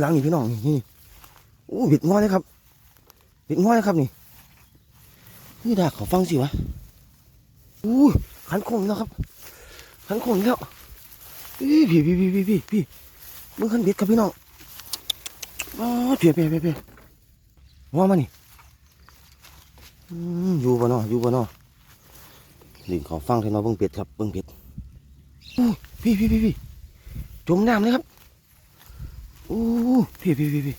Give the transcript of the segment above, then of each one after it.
หลังนี่พี่น้องนี่นี่โอ้บิดงอเลยครับบิดงอเลยครับนี่นี่ดากขอฟังสิวะอู้ขันโคงแล้วครับขันโคงแล้วพี่พี่พี่พี่พี่พี่พี่มึงขันเบ็ดครับพี่น้องอ้าวเพียเพียเพียเพียว่ามานี่อืมอยู่บ่เนาะอยู่บ่เนาะลิงขอฟังให้น้องเบิ่งเป็ดครับเบิ่งเป็ดอู้พี่พี่พี่พี่จมน้ำเลยครับ อ้พี่พี่พี่พี่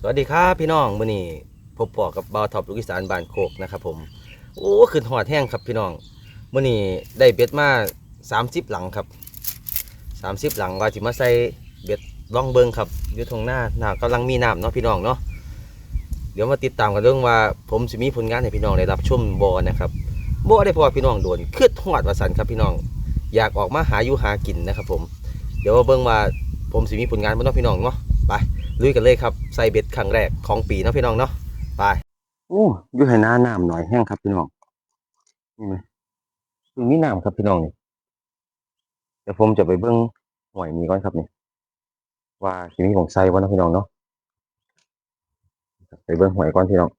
สวัสดีครับพี่น้องมื่อนี้พบปอกับบาวท็อปลูกอีสานบานโคกนะครับ ผมโอ้ขึ้นหอดแห้งครับพี่น้องมื่อนี้ได้เบ็ดมา30หลังครับ30หลังว่าจิมาใส่เบ็ดล่องเบิงครับอยู่ตรงหน้าหน้ากำลังมีน้ำเนาะพี่น้องเนาะเดี๋ยวมาติดตามกันเรื่องว่า ผมจะมีผลงานให้พี่น้องได้รับชมบอนะครับบ่ได้พราะว่าพี่น้องโดนขึ้นหอดว่าสันครับพี่น้อง อยากออกมาหาอยู่หากินนะครับ ผม เดี๋ยวมาเบิ่งว่า ผมสิมีผลงานบ่เนาะพี่น้องเนาะไปลุยกันเลยครับใส่เบ็ดครั้งแรกของปีเนาะพี่น้องเนาะไปโอ้อยู่ให้หน้าน้ำหน่อยแห้งครับพี่น้องนี่ไหมคือมีน้ำครับพี่น้องนี่เดี๋ยวผมจะไปเบิ่งหอยนี้ก่อนครับนี่ว่าสิมีของใส่บ่เนาะพี่น้องเนาะไปเบิ่งหอยก่อนพี่น้อง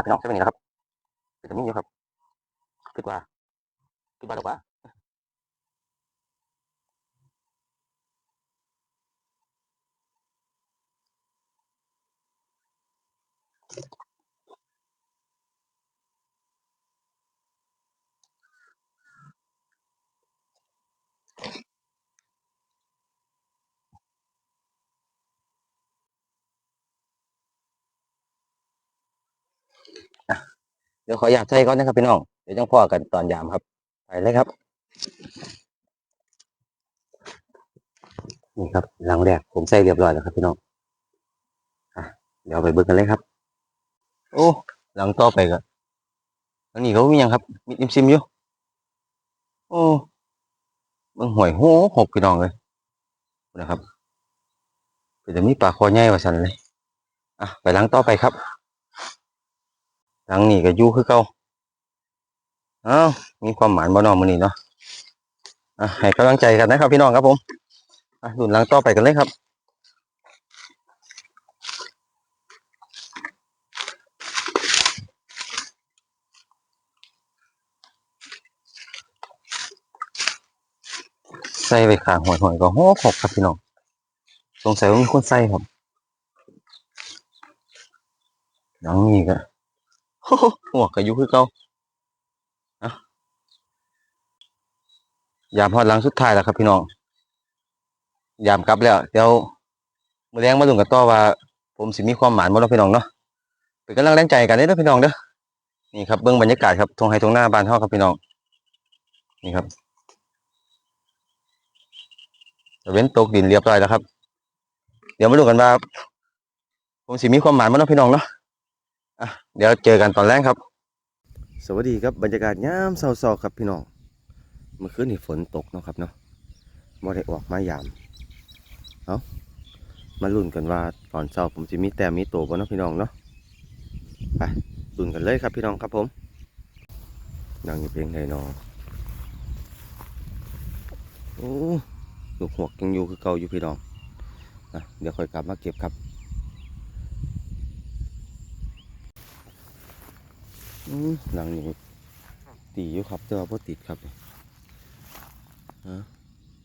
อยากพี่น้องใช่ไหมนี่นะครับเป็นตรงนี้อยู่ครับคิดว่าคิดว่าดอกว่า เดี๋ยวขออยากใช้ก่อนนะครับพี่น้อง เดี๋ยวจังพ่อกันตอนยามครับ ไปเลยครับ นี่ครับหลังแรกผมใส่เรียบร้อยแล้วครับพี่น้องอะเดี๋ยวไปเบิ่งกันเลยครับ โอ้หลังต่อไปก็อันนี้เขามียังครับ มีอิมซิมอยู่โอ้เบิ่งหวยโหหกพี่น้องเลยนะครับก็จะมีปลาคอใหญ่ว่าสันเลยอะไปหลังต่อไปครับ หลังนี้ก็อยู่คือเก่าอ้าวมีความหมายบ่นอมือนี้เนาะอะให้กำลังใจกันนะครับพี่น้องครับผมอะดุนหลังต่อไปกันเลยครับใส่ไปขางหอยหอยก็หกหกครับพี่น้องสงสัยว่ามีคนใส่ครับหลังนี้ก็ หัวกก็อยู่คือเก่าอะยามพอดหลังสุดท้ายแล้วครับพี่น้องยามกลับแล้ว เดี๋ยวมือแรงมาลุ้นกันต่อว่า ผมสิมีความหมายบ่เนาะพี่น้องเนาะเป็นกำลังแรงใจกันเด้อพี่น้องเด้อนี่ครับเบิ่งบรรยากาศครับทงไห้ทงหน้าบานเฮาครับพี่น้อง นี่ครับเว้นตกดินเรียบร้อยแล้วครับ เดี๋ยวมาดูกันว่า ผมสิมีความหมายบ่เนาะพี่น้องเนาะ อะเดี๋ยวเจอกันตอนแรกครับ สวัสดีครับบรรยากาศยามเศร้าๆครับพี่น้องเมื่อคืนนี่ฝนตกเนาะครับเนาะบ่ได้ออกมายามเอามาลุ้นกันว่าตอนเช้าผมจะมีแต้มมีโตบ่เนาะพี่น้องเนาะไปลุ้นกันเลยครับพี่น้องครับผมนั่งอยู่เพียงใดเนอโอ้ลูกหัวกยังอยู่คือเก่าอยู่พี่น้องอะเดี๋ยวค่อยกลับมาเก็บครับ อืม หลังนี้ตีอยู่ครับแต่ว่าบ่ติดครับ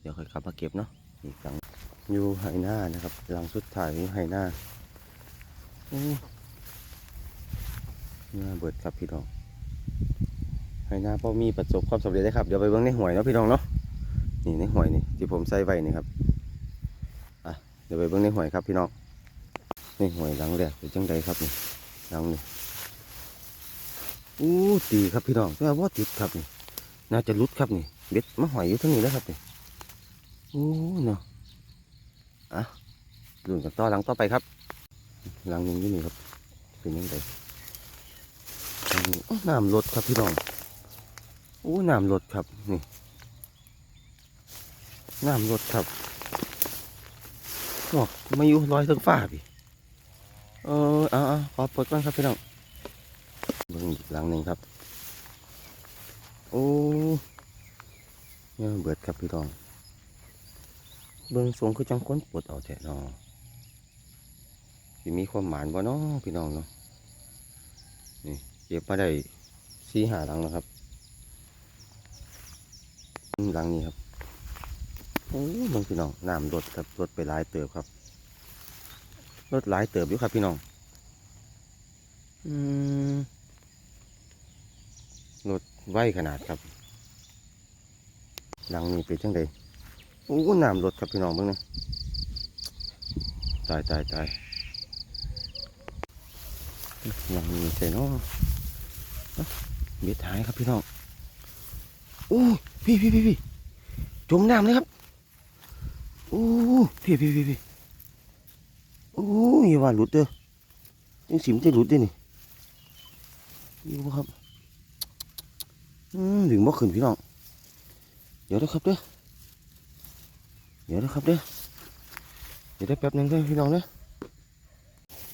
เดี๋ยวค่อยขับมาเก็บเนาะอีกหลังอยู่ไหหน้านะครับ หลังสุดท้ายอยู่ไหหน้าหน้าเบิดครับพี่น้องไหหน้าพอมีประสบความสำเร็จได้ครับเดี๋ยวไปเบิ่งในหวยเนาะพี่น้องเนาะนี่ในหวยนี่ที่ผมใส่ไว้นี่ครับอะเดี๋ยวไปเบิ่งในหวยครับพี่น้องในหวยหลังแรกเป็นจังใดครับนี่หลังนี่ อู้ตีครับพี่น้องแต่ว่าติดครับนี่น่าจะรุดครับนี่เบ็ดมาหอยอยู่ทั้งนี้แล้วครับนี่อู้เนาะอะลุ้นกันต่อหลังต่อไปครับ หลังนึงอยู่นี่ครับ เป็นยังไงน้ำลดครับพี่น้องโอ้น้ำลดครับนี่น้ำลดครับบอกมาอยู่ลอยทั้งฟ้าพี่เออเอาเอาขอปลดก่อนครับพี่น้อง เบิ่งอีกหลังหนึ่งครับ โอ้เนี่ยเบิดครับพี่น้อง เบิ่งทรงคือจังคนปวดเอาแท้เนาะสิมีความหมานบ่เนาะพี่น้องเนาะนี่เก็บมาได้สี่หาหลังแล้วครับหลังนี้ครับโอ้เบิ่งพี่น้องน้ำลดครับลดไปหลายเติบครับลดหลายเติบอยู่ครับพี่น้อง อืม ลดไวขนาดครับ หลังนี้เป็นจังไดโอ้น้ำรถครับพี่น้องเบิ่งนะตายตายตายยังมีใส่เนาะเอ้าเบ็ดหายครับพี่น้องโอ้พี่พี่พี่พี่จมน้ำเลยครับโอ้พี่พี่พี่พี่โอ้ยอย่าว่าหลุดเด้อยังสิมจะหลุดด้อนี่อยู่บ่ครับ ถึงบ่ขึ้นพี่น้อง เดี๋ยวนะครับเด้อ เดี๋ยวนะครับเด้อ เดี๋ยวได้แป๊บหนึงเด้อพี่น้องเด้อ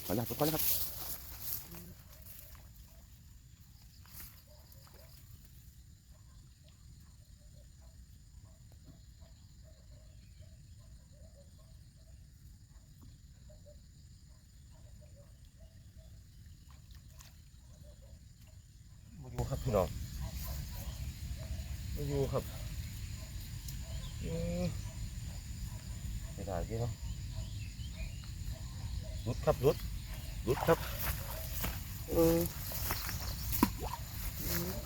ขอลาไปก่อนนะครับมาอยู่ครับพี่น้อง อยู่ครับไม่ได้พี่เนาะรุดครับรุดรุดครับ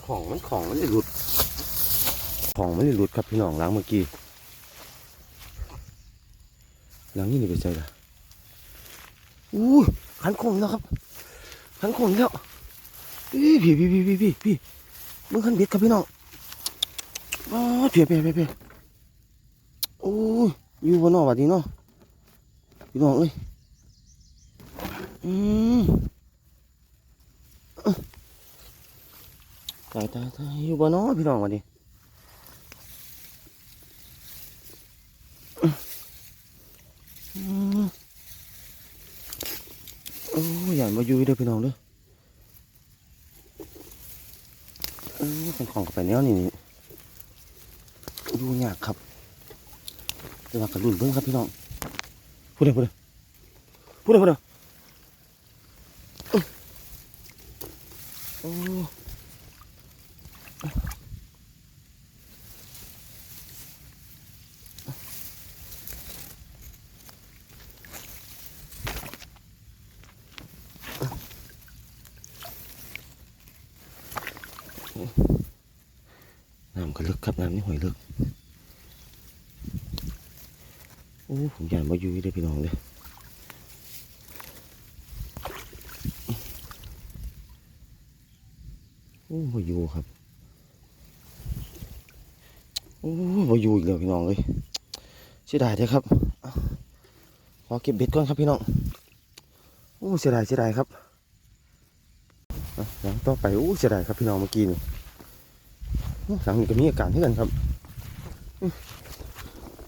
ของมันของมันเลยหลุด ของมันเลยหลุดครับพี่น้องล้างเมื่อกี้ล้างนี่นี่ไปใส่ละอู้ขันคมแล้วครับขันคมแล้วพี่พี่พี่พี่พี่พี่พี่มึงขันเบ็ดครับพี่น้อง อ๋อเพียเพียเพียเพียโอ้ยอยู่บนนอกบัดนี้เนาะพี่น้องเอ้ยอืมตายตายตายอยู่บนนอกพี่น้องบัดนี้โอ้ยอย่ามาอยู่เด้อพี่น้องเด้อเออเป็นของกับไปแนวนี่นี่ อยู่ยากครับแต่ว่ากระลุ่นเบิ่งครับพี่น้องพูดเลยพูดเลยพูดเลยพูดเลย ก็ลึกครับน้ำนี่หอยลึกโอ้ผมอยากมาอยู่ได้พี่น้องเลยโอ้มาอยู่ครับโอ้มาอยู่อีกแล้วพี่น้องเลยเสียดายเด้อครับขอเก็บเบ็ดก่อนครับพี่น้องโอ้เสียดายเสียดายครับหลังต่อไปโอ้เสียดายครับพี่น้องเมื่อกี้นี่ หลังนี้ก็มีอาการเท่กันครับ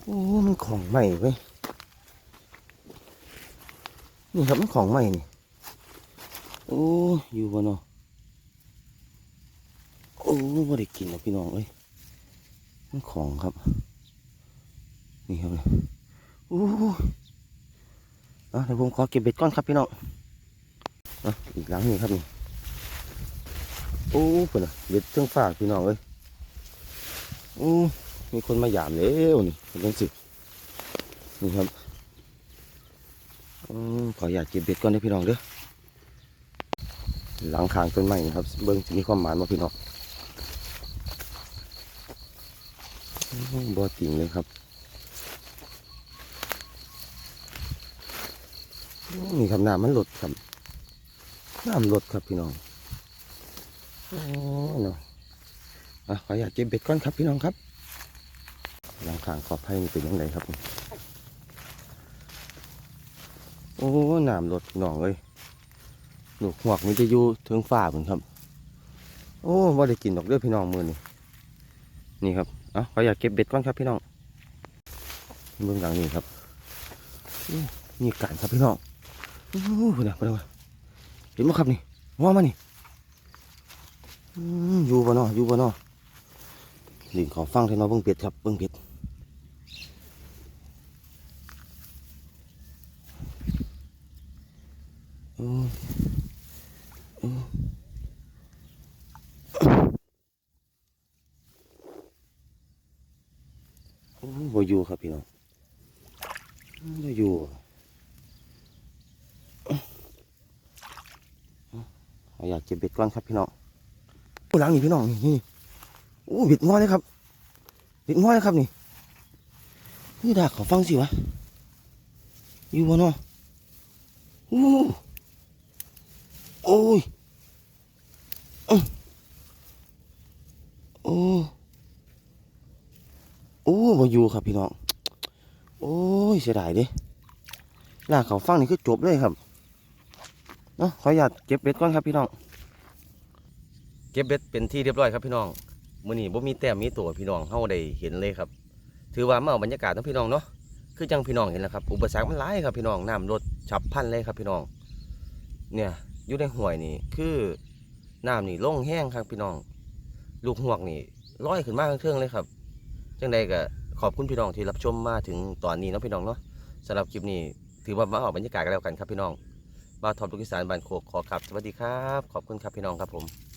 โอ้ มันของใหม่เว้ย นี่ครับมันของใหม่นี่ โอ้ อยู่บนเนาะโอ้ไม่ได้กินหรอกพี่น้องเอ้ย มันของครับ นี่ครับโอ้อะเดี๋ยวผมขอเก็บเบ็ดก่อนครับพี่น้องอะอีกหลังนี่ครับนี่ โอ้เปิดเบ็ดเครื่องฝากพี่น้องเอ้ย อ้มีคนมาหยามแล้วนี่เป็นจังสินี่ครับอขออยากเก็บเบ็ดก่อนเด้พี่น้องเด้อหลังคางต้นไม้นะครับ เบิ้งจะมีความหมายมาพี่น้องบ่ติ่งเลยครับมนี่ครับน้ำมันหลดครับน้ำหลดครับพี่น้องโอ้เนาะ อะขออยากเก็บเบ็ดก่อนครับพี่น้องครับหลังคางขอบไผ่นี่เป็นยังไงครับ โอ้หน้ำรถหน่องเลยลูหวกมันจะอยู่เทิงฝ่าเหมือนครับ โอ้ว่าได้กินดอกเด้อพี่น้องมือนี่นี่ครับเอะขออยากเก็บเบ็ดก่อนครับพี่น้องเบื้องหลังนี่ครับนี่การครับพี่น้องโอู้หูนะพนะเห็นไหมครับนี่ว่ามานี่อืมอยู่บ่เนาะอยู่บ่เนาะ ลิงขอฟังเถอะเนาะเบื้องเป็ดครับเบื้องเป็ดโอ้ยโอ้ยโอ้ยบ่อยู่ครับพี่น้องบอยู่อยากเก็บเบ็ดก่อนครับพี่น้องโอ้หลังนี่พี่น้องนี่นี่ อ้เบ็ดง้อเลยครับเบ็ดง้อเลยครับนี่นี่ดากขอฟังสิวะอยู่บนาะโอ้โอ้ยอื้อโอ้โอ้บ่อยู่ครับพี่น้องโอ้ยเสียดายด้ลากเขาฟังนี่คือจบเลยครับเนาะขออนุญาตเก็บเบ็ดก่อนครับพี่น้อง เก็บเบ็ดเป็นที่เรียบร้อยครับพี่น้อง มื้อนี้บ่มีแต้มมีตัวพี่น้องเฮาได้เห็นเลยครับ ถือว่ามาเอาบรรยากาศของพี่น้องเนาะคือจังพี่น้องเห็นแล้วครับ อุปสรรคมันหลายครับพี่น้องน้ำลดฉับพันเลยครับพี่น้อง เนี่ยอยู่ในห้วยนี่คือน้ำนี่ลงแห้งครับพี่น้อง ลูกหวกนี่ลอยขึ้นมากเครื่องเลยครับจังใดก็ขอบคุณพี่น้องที่รับชมมาถึงตอนนี้เนาะพี่น้องเนาะสำหรับคลิปนี้ถือว่ามาออกบรรยากาศกันแล้วกันครับพี่น้องบ้าวทอมลูกอีสานบ้านโคกขอกลับสวัสดีครับ ขอบคุณครับพี่น้องครับผม